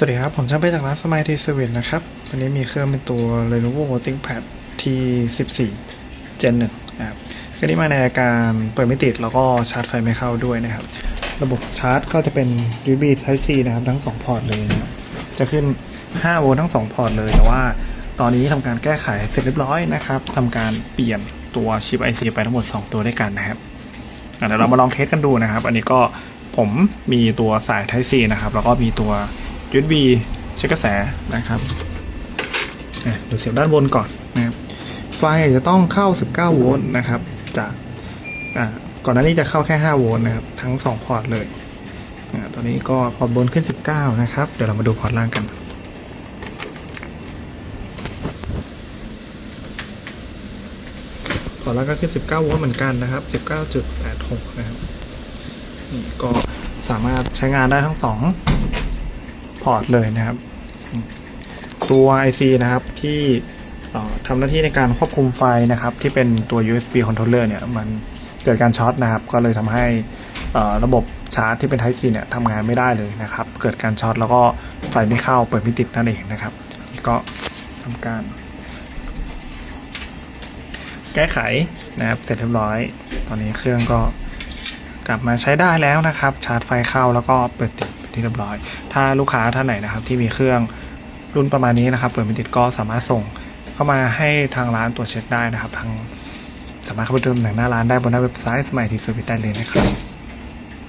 สวัสดีครับ ผมช่างไปจากร้านสม i ยทีเซเว่นนะครับ วันนี้มีเครื่องเป็นตัว Lenovo ThinkPad T14 Gen 1นะครับเครื่องนี้มาในอาการเปิดไม่ติดแล้วก็ชาร์จไฟไม่เข้าด้วยนะครับ ระบบชาร์จก็จะเป็น USB Type C นะครับ ทั้ง 2 พอร์ตเลยนะจะขึ้น 5 โวลต์ทั้ง 2 พอร์ตเลย แต่ว่าตอนนี้ทำการแก้ไขเสร็จเรียบร้อยนะครับทำการเปลี่ยนตัวชิป IC ไปทั้งหมด 2 ตัวด้วยกันนะครับเดี๋ยวเรามาลองเทสกันดูนะครับ อันนี้ก็ผมมีตัวสาย Type C นะครับแล้วก็มีตัว USB เช็คกระแสนะครับเดี๋ยวเสียบด้านบนก่อนนะครับไฟจะต้องเข้า 19 โวลต์นะครับจากก่อนหน้านี้จะเข้าแค่ 5 โวลต์นะครับทั้ง 2 พอร์ตเลยตอนนี้ก็พอร์ตบนขึ้น 19 นะครับ เดี๋ยวเรามาดูพอร์ตล่างกันพอร์ตล่างก็ขึ้น 19 โวลต์เหมือนกันนะครับ 19.86 นะครับนี่ก็สามารถใช้งานได้ทั้งสอง พอร์ตเลยนะครับ ตัว IC นะครับที่ทำหน้าที่ในการควบคุมไฟนะครับ ที่เป็นตัว USB controller เนี่ยมันเกิดการช็อตนะครับ ก็เลยทำให้ระบบชาร์จที่เป็น Type C เนี่ยทำงานไม่ได้เลยนะครับ เกิดการช็อตแล้วก็ไฟไม่เข้าเปิดไม่ติดนั่นเองนะครับนี่ก็ทำการ แก้ไขนะครับเสร็จเรียบร้อย ตอนนี้เครื่องก็กลับมาใช้ได้แล้วนะครับ ชาร์จไฟเข้าแล้วก็เปิดติด ที่เรียบร้อย ถ้าลูกค้าท่านไหนนะครับที่มีเครื่องรุ่นประมาณนี้นะครับ เปิดไม่ติดก็สามารถส่งเข้ามาให้ทางร้านตรวจเช็คได้นะครับ ทางสามารถเข้าไปดูตำแหน่งหน้าร้านได้บนหน้าเว็บไซต์สมัยทีเซอร์วิสได้เลยนะครับ